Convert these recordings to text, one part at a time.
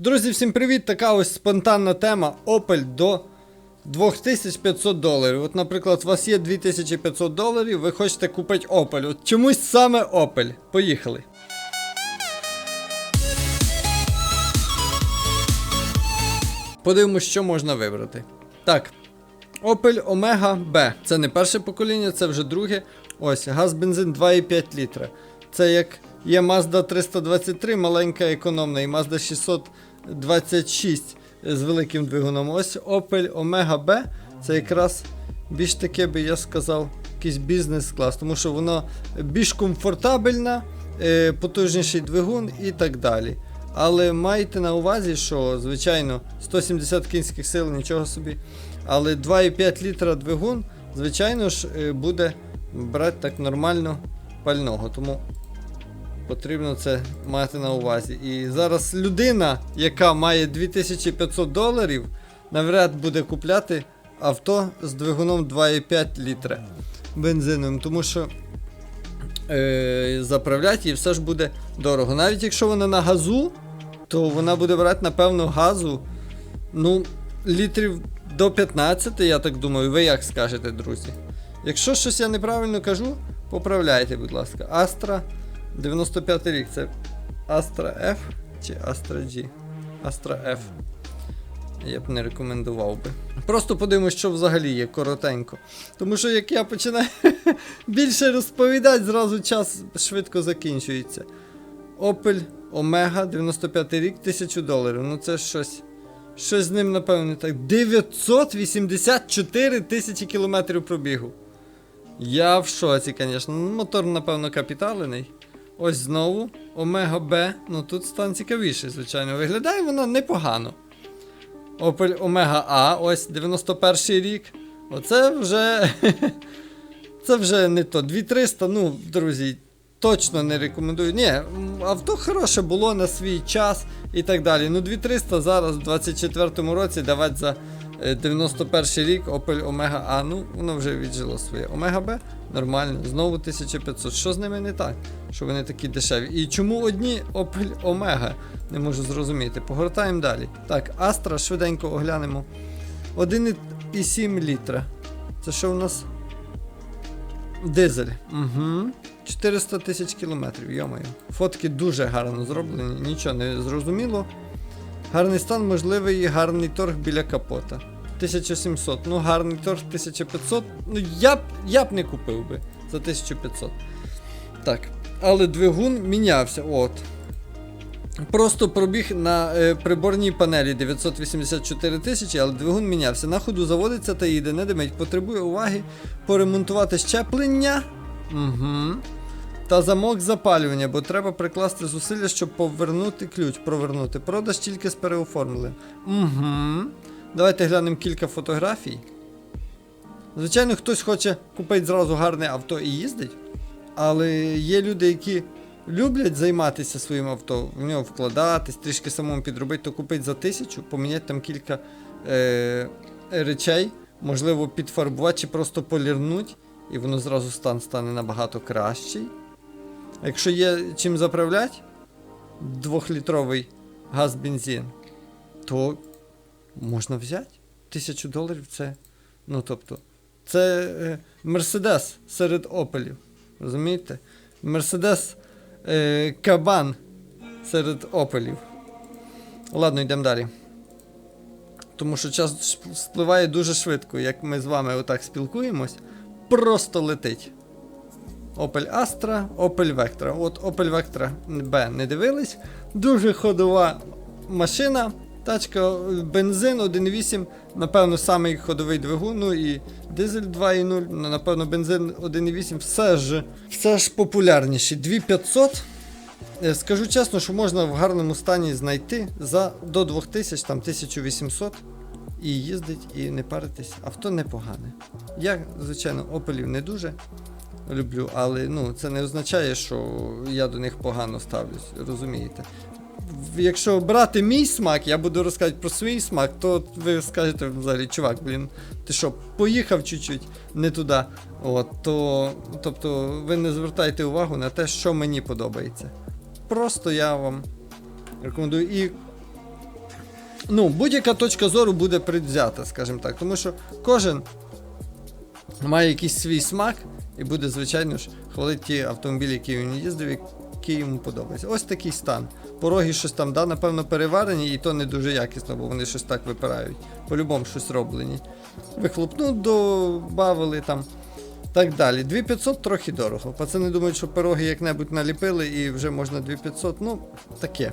Друзі, всім привіт! Така ось спонтанна тема Opel до 2500 доларів. От, наприклад, у вас є 2500 доларів, ви хочете купити Opel. От чомусь саме Opel. Поїхали. Подивимось, що можна вибрати. Так. Opel Omega B. Це не перше покоління, це вже друге. Ось, газ бензин 2,5 літра. Це як є Mazda 323, маленька економна, і Mazda 626 з великим двигуном. Ось Opel Omega B. Це якраз більш таке би я сказав, якийсь бізнес-клас, тому що воно більш комфортабельна, е, потужніший двигун і так далі. Але майте на увазі, що, звичайно, 170 кінських сил, нічого собі. Але 2,5 літра двигун, звичайно ж, е, буде брати так нормально пального. Тому потрібно це мати на увазі. І зараз людина, яка має 2500 доларів, навряд буде купляти авто з двигуном 2,5 літра бензиновим, тому що е, заправляти її все ж буде дорого. Навіть якщо вона на газу, то вона буде брати, напевно, газу. Ну, літрів до 15, я так думаю. Ви як скажете, друзі? Якщо щось я неправильно кажу, поправляйте, будь ласка. Astra 95 рік. Це Astra F чи Astra G? Astra F. Я б не рекомендував би. Просто подивимось, що взагалі є коротенько. Тому що як я починаю більше розповідати, зразу час швидко закінчується. Opel Omega 95 рік, 1000 доларів. Ну це щось. Щось з ним, напевно, так. 984 тисячі кілометрів пробігу. Я в шоці, звісно. Ну, Мотор, напевно, капіталений. Ось знову. Omega B. Ну тут стан цікавіший, звичайно. Виглядає вона непогано. Opel Omega A, ось 91 рік. Оце вже. Це вже не то. 2300, ну, друзі, точно не рекомендую. Ні, авто хороше було на свій час і так далі. Ну, 2300 зараз, в 24-му році, давати за 91 рік Opel Omega A. Ну, воно вже віджило своє. Omega B нормально, знову 1500. Що з ними не так? Що вони такі дешеві? І чому одні Opel Omega? Не можу зрозуміти. Погортаємо далі. Так, Astra швиденько оглянемо. 1,7 літра. Це що у нас? Дизель. Угу. 400 тисяч кілометрів, йомаю. Фотки дуже гарно зроблені, нічого не зрозуміло. Гарний стан, можливий і гарний торг біля капота. 1700. Ну, гарний торг 1500. Ну, я б, я б не купив би за 1500. Так. Але двигун мінявся. От. Просто пробіг на е, приборній панелі 984 тисячі, але двигун мінявся. На ходу заводиться та їде, не димить. Потребує уваги поремонтувати щеплення. Угу. Та замок запалювання, бо треба прикласти зусилля, щоб повернути ключ, провернути. Продаж тільки з переоформленням. Угу. Давайте глянемо кілька фотографій. Звичайно, хтось хоче купити зразу гарне авто і їздить. Але є люди, які люблять займатися своїм авто, в нього вкладатись, трішки самому підробити, то купити за тисячу, поміняти там кілька е- речей, можливо, підфарбувати чи просто полірнуть, і воно зразу стан стане набагато кращий. Якщо є чим заправляти, двохлітровий газ бензин, то можна взяти. Тисячу доларів це. Ну тобто, це е, Мерседес серед опелів. Розумієте? Мерседес е, Кабан серед опелів. Ладно, йдемо далі. Тому що час спливає дуже швидко, як ми з вами отак спілкуємось, просто летить. Opel Astra, Opel Vectra. От Opel Vectra B не дивились. Дуже ходова машина. Тачка бензин 1.8, напевно, самий ходовий двигун, ну і дизель 2.0, ну, напевно, бензин 1.8, все ж, все ж популярніші. 2500. Е, Скажу чесно, що можна в гарному стані знайти за до 2000, там 1800 і їздить, і не паритись. Авто непогане. Я, звичайно, опелів не дуже люблю, але ну, це не означає, що я до них погано ставлюсь, розумієте? Якщо брати мій смак, я буду розказувати про свій смак, то ви скажете взагалі, чувак, блін, ти що, поїхав чуть-чуть не туди. От, то, тобто ви не звертайте увагу на те, що мені подобається. Просто я вам рекомендую. І Ну, будь-яка точка зору буде предвзята, скажімо так. Тому що кожен має якийсь свій смак і буде, звичайно ж, хвалити ті автомобілі, які він їздив, які йому подобаються. Ось такий стан. Пороги щось там, да, напевно, переварені, і то не дуже якісно, бо вони щось так випирають. По-любому щось роблені. Вихлопну добавили там. Так далі. 2500 трохи дорого. Пацани думають, що пироги як-небудь наліпили і вже можна 2500. Ну, таке.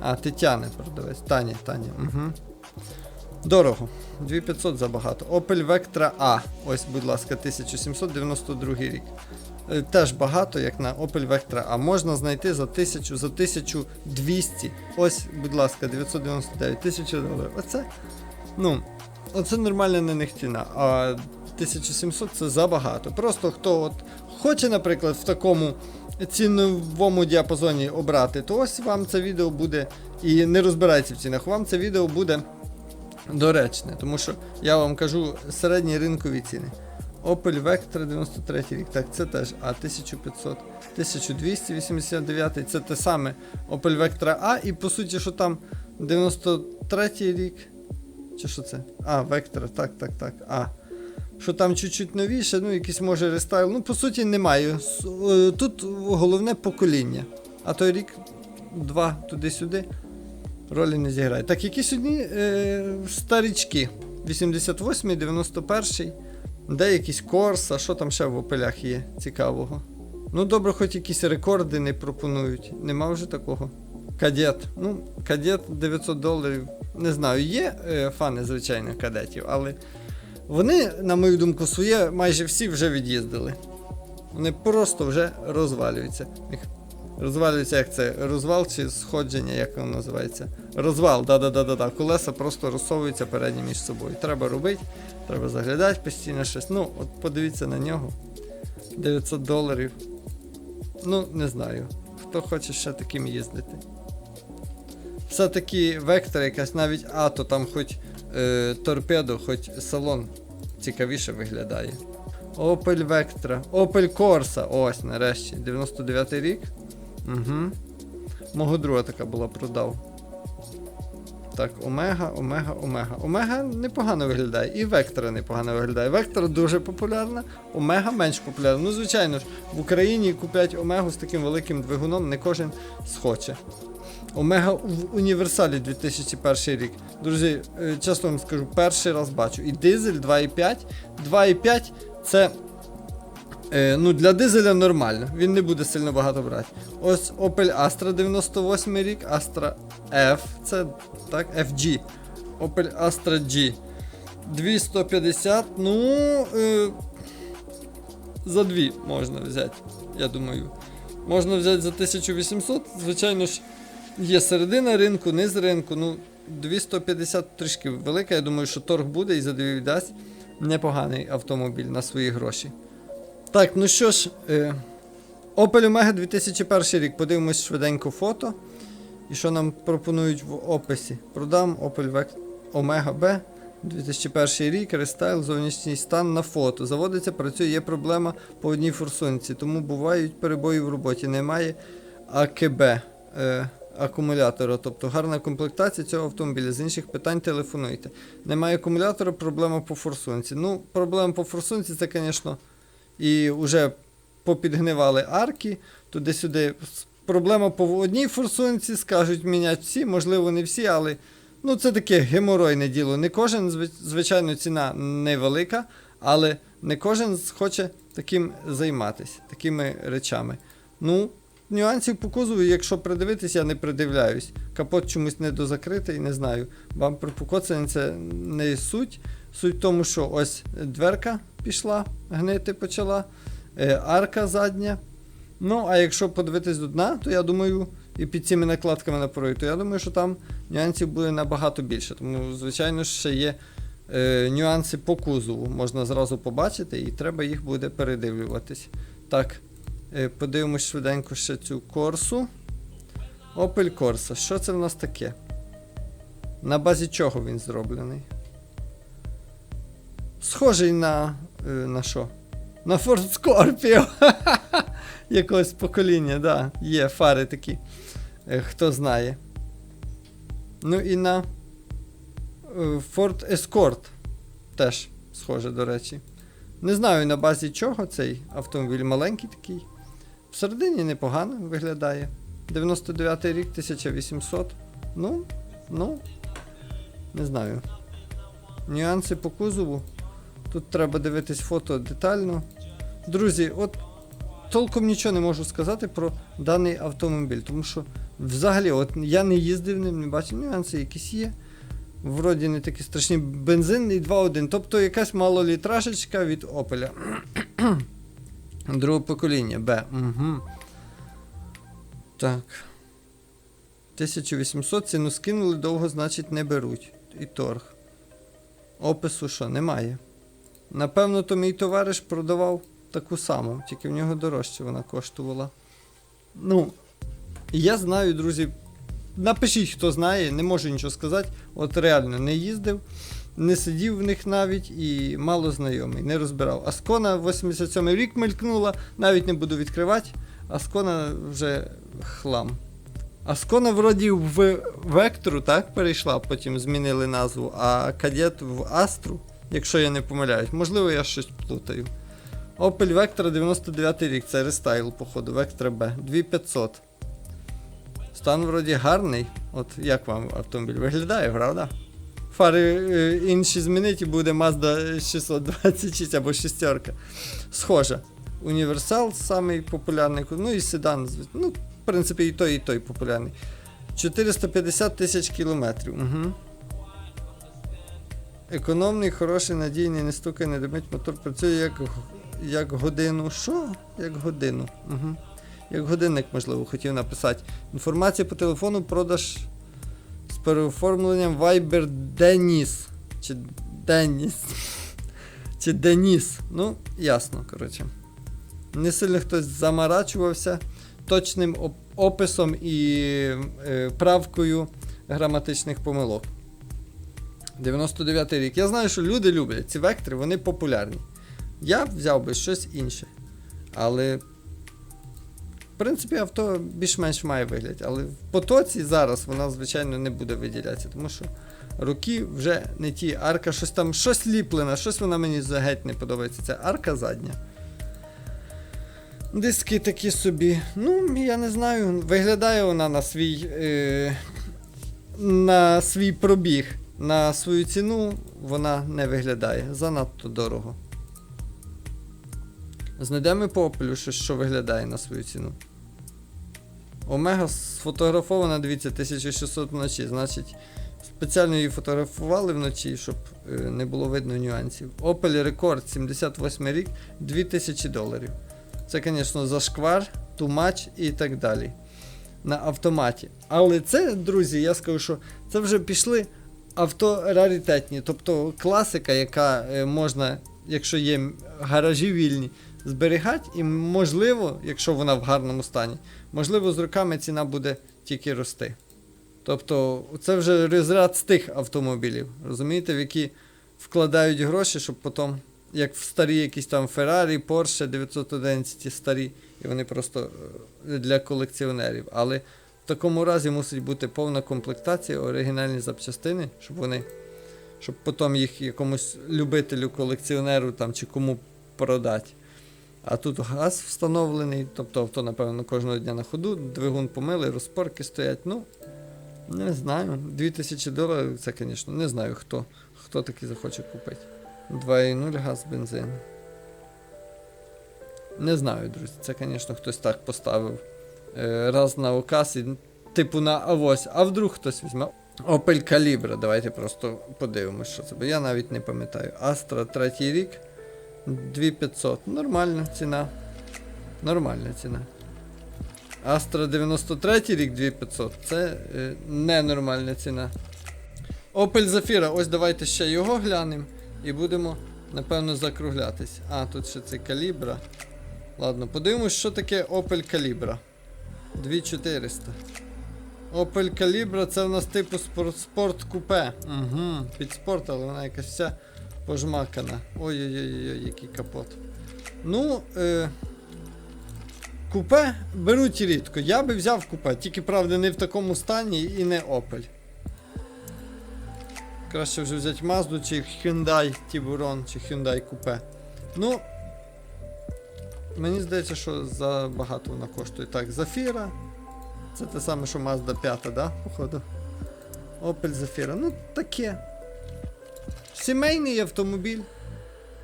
А, Тетяни продавець. Таня, Таня. Угу. Дорого. 2500 забагато. Opel Vectra A. Ось, будь ласка, 1792 рік. Е, Теж багато, як на Opel Vectra A. Можна знайти за 1000, за 1200. Ось, будь ласка, 999, 1000 доларів. Оце. Ну, оце нормальна на них ціна. А 1700 це забагато. Просто хто от хоче, наприклад, в такому ціновому діапазоні обрати, то ось вам це відео буде. І не розбирається в цінах, вам це відео буде доречне, тому що я вам кажу середні ринкові ціни. Opel Vectra 93 рік, так, це теж А 1500, 1289, це те саме Opel Vectra А, і по суті, що там 93 рік. Чи що це? А, Vectra, так, так, так. А. Що там чуть-чуть новіше, ну якийсь може рестайл. Ну, по суті, немає. Е, Тут головне покоління. А той рік, два туди-сюди ролі не зіграє. Так, які сьогодні е, старічки. 88-й, 91-й. Де якісь корса, що там ще в опелях є цікавого. Ну, добре, хоч якісь рекорди не пропонують. Нема вже такого. Кадет. Ну, кадет 900 доларів. Не знаю, є е, фани, звичайно, кадетів, але вони, на мою думку, своє майже всі вже від'їздили. Вони просто вже розвалюються. Їх Розвалюється, як це? Розвал чи сходження, як воно називається? Розвал, да-да-да-да-да. Колеса просто розсовуються передні між собою. Треба робити, треба заглядати постійно щось. Ну, от подивіться на нього. 900 доларів. Ну, не знаю. Хто хоче ще таким їздити. Все-таки вектор якась, навіть ато, там хоч е, торпедо, хоч салон цікавіше виглядає. Opel Vectra. Opel Corsa. Ось, нарешті. 99 рік. Угу. Мого друга така була продав. Так, Омега, Омега, Омега. Омега непогано виглядає. І Вектора непогано виглядає. Вектора дуже популярна, Омега менш популярна. Ну, звичайно ж, в Україні куплять Омегу з таким великим двигуном не кожен схоче. Омега в універсалі 2001 рік. Друзі, е, чесно вам скажу, перший раз бачу. І дизель 2,5. 2,5 це Е, ну, для дизеля нормально, він не буде сильно багато брати. Ось Opel Astra 98 рік, Astra F, це так, FG. Opel Astra G. 250, ну. Е, за дві можна взяти, я думаю. Можна взяти за 1800, звичайно ж, є середина ринку, низ ринку. Ну, 250 трішки велика, я думаю, що торг буде і за дві віддасть непоганий автомобіль на свої гроші. Так, ну що ж, е, Opel Omega 2001 рік. Подивимось швиденько фото. І що нам пропонують в описі? Продам Opel Omega B 2001 рік, рестайл, зовнішній стан на фото. Заводиться, працює, є проблема по одній форсунці, тому бувають перебої в роботі. Немає АКБ е, акумулятора, тобто гарна комплектація цього автомобіля. З інших питань телефонуйте. Немає акумулятора, проблема по форсунці. Ну, проблема по форсунці це, звісно і вже попідгнивали арки, туди-сюди. Проблема по одній форсунці, скажуть, міняти всі, можливо, не всі, але ну, це таке геморойне діло. Не кожен, звичайно, ціна невелика, але не кожен хоче таким займатися, такими речами. Ну, нюансів по кузову, якщо придивитись, я не придивляюсь. Капот чомусь не дозакритий, не знаю. Вам при покоцанні це не суть. Суть в тому, що ось дверка пішла, гнити почала, е, арка задня. Ну, а якщо подивитись до дна, то я думаю, і під цими накладками на порою, то я думаю, що там нюансів буде набагато більше. Тому, звичайно, ще є е, нюанси по кузову. Можна зразу побачити, і треба їх буде передивлюватись. Так, е, подивимось швиденько ще цю корсу. Opel Corsa. Що це в нас таке? На базі чого він зроблений? Схожий на. Е, на що? На Ford Scorpio. Якогось покоління, да. Є фари такі. Е, Хто знає. Ну і на е, Ford Escort. Теж схоже, до речі. Не знаю на базі чого цей автомобіль маленький такий. Всередині непогано виглядає. 99 рік, 1800. Ну, ну, не знаю. Нюанси по кузову. Тут треба дивитись фото детально. Друзі, от толком нічого не можу сказати про даний автомобіль, тому що взагалі от я не їздив ним, не бачив нюанси, якісь є. Вроді не такі страшні. Бензинний 2.1. Тобто якась малолітражечка від Opel. Другого покоління Б. Угу. Так. 1800 ціну скинули, довго, значить, не беруть. І торг. Опису що, немає. Напевно, то мій товариш продавав таку саму, тільки в нього дорожче вона коштувала. Ну, я знаю, друзі. Напишіть, хто знає, не можу нічого сказати. От реально не їздив, не сидів в них навіть і мало знайомий, не розбирав. Аскона 87-й рік мелькнула, навіть не буду відкривати. Аскона вже хлам. Аскона вроді в Вектору, так, перейшла, потім змінили назву, а кадет в Астру, якщо я не помиляюсь. Можливо, я щось плутаю. Opel Vectra 99 рік, це рестайл, походу, Vectra B. 2500. Стан вроді гарний. От як вам автомобіль виглядає, правда? Фари е, інші змінить і буде Mazda 626 або шістерка. Схожа. Універсал самий популярний, ну і седан. Ну, в принципі, і той, і той популярний. 450 тисяч кілометрів. Угу. Економний, хороший, надійний, не стукає, не димить, мотор працює як, як годину. Що? Як годину. Угу. Як годинник, можливо, хотів написати. Інформація по телефону, продаж з переоформленням Viber Denis. Чи Деніс. Чи Деніс. Ну, ясно, коротше. Не сильно хтось замарачувався точним описом і е, правкою граматичних помилок. 99 рік. Я знаю, що люди люблять ці вектори, вони популярні. Я взяв би щось інше. Але в принципі, авто більш-менш має вигляд, але в потоці зараз вона, звичайно, не буде виділятися, тому що руки вже не ті. Арка щось там, щось ліплене, щось вона мені геть не подобається. Це арка задня. Диски такі собі. Ну, я не знаю. Виглядає вона на свій. Е, на свій пробіг, на свою ціну вона не виглядає. Занадто дорого. Знайдемо по Opel що виглядає на свою ціну. Омега сфотографована, дивіться, 1600 вночі. Значить, спеціально її фотографували вночі, щоб е, не було видно нюансів. Opel Record 78 рік, 2000 доларів. Це, звісно, зашквар, тумач і так далі. На автоматі. Але це, друзі, я скажу, що це вже пішли авто раритетні, тобто класика, яка е, можна, якщо є гаражі вільні, зберігати, і можливо, якщо вона в гарному стані, можливо, з роками ціна буде тільки рости. Тобто, це вже розряд з тих автомобілів, розумієте, в які вкладають гроші, щоб потім, як в старі якісь там Ferrari, Porsche 911 старі, і вони просто е, для колекціонерів. Але такому разі мусить бути повна комплектація, оригінальні запчастини, щоб вони, щоб потім їх якомусь любителю, колекціонеру там чи кому продати. А тут газ встановлений, тобто авто, напевно, кожного дня на ходу, двигун помили, розпорки стоять. Ну, не знаю. 2000 доларів це, звісно, не знаю хто. Хто такий захоче купити. 2,0 газ, бензин. Не знаю, друзі. Це, звісно, хтось так поставив. Е, раз на оказ і типу на авось, а вдруг хтось візьме. Opel Calibra, давайте просто подивимось, що це. Бо я навіть не пам'ятаю. Astra третій рік. 2500. Нормальна ціна. Нормальна ціна. Astra 93 рік 2500. Це е, ненормальна ціна. Opel Zafira, ось давайте ще його глянемо і будемо, напевно, закруглятись. А, тут ще це калібра. Ладно, подивимось, що таке Opel Calibra. 2400. Opel Calibra це в нас типу спорт, купе. Угу, під спорт, але вона якась вся пожмакана. Ой-ой-ой, який капот. Ну, е, купе беруть рідко. Я би взяв купе, тільки правда не в такому стані і не Opel. Краще вже взяти Mazda чи Hyundai Tiburon чи Hyundai Coupe. Ну. Мені здається, що забагато вона коштує. Так, Зафіра. Це те саме, що Mazda 5, да? Походу. Opel Zafira. Ну, таке. Сімейний автомобіль.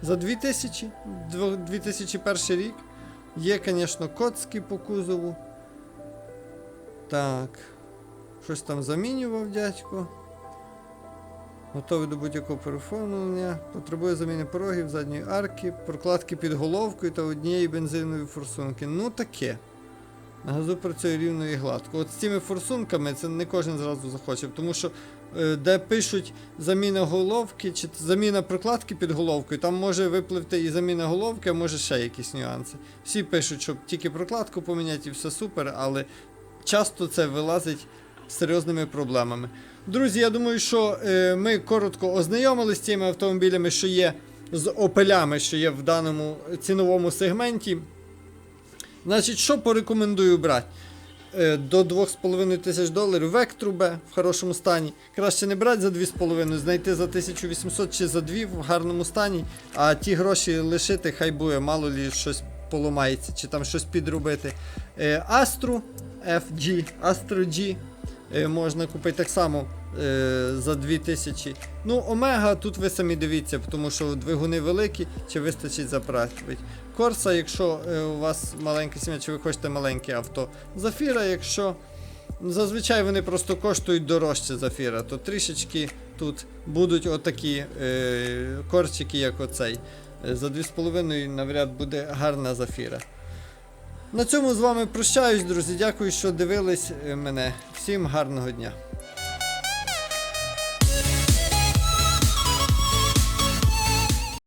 За 2000, 2001 рік. Є, звісно, коцки по кузову. Так. Щось там замінював дядько. Готовий до будь-якого переформлення. Потребує заміни порогів, задньої арки, прокладки під головкою та однієї бензинової форсунки. Ну таке. На газу працює рівно і гладко. От з цими форсунками це не кожен зразу захоче, тому що е, де пишуть заміна головки чи заміна прокладки під головкою, там може випливти і заміна головки, а може ще якісь нюанси. Всі пишуть, щоб тільки прокладку поміняти і все супер, але часто це вилазить серйозними проблемами. Друзі, я думаю, що е, ми коротко ознайомилися з цими автомобілями, що є з опелями, що є в даному ціновому сегменті. Значить, що порекомендую брати? Е, До 2,5 тисяч доларів Вектру Б в хорошому стані. Краще не брати за 2,5, знайти за 1800 чи за 2 в гарному стані, а ті гроші лишити, хай буде, мало лі щось поламається, чи там щось підробити. Е, Астру FG, Astro G можна купити так само е, за 2000. Ну, Омега, тут ви самі дивіться, тому що двигуни великі, чи вистачить заправити. Корса, якщо е, у вас маленька сім'я, чи ви хочете маленьке авто. Зафіра, якщо. Зазвичай вони просто коштують дорожче зафіра, то трішечки тут будуть отакі е, корчики, як оцей. Е, За 2,5 навряд буде гарна зафіра. На цьому з вами прощаюсь, друзі. Дякую, що дивились е, мене. Всім гарного дня.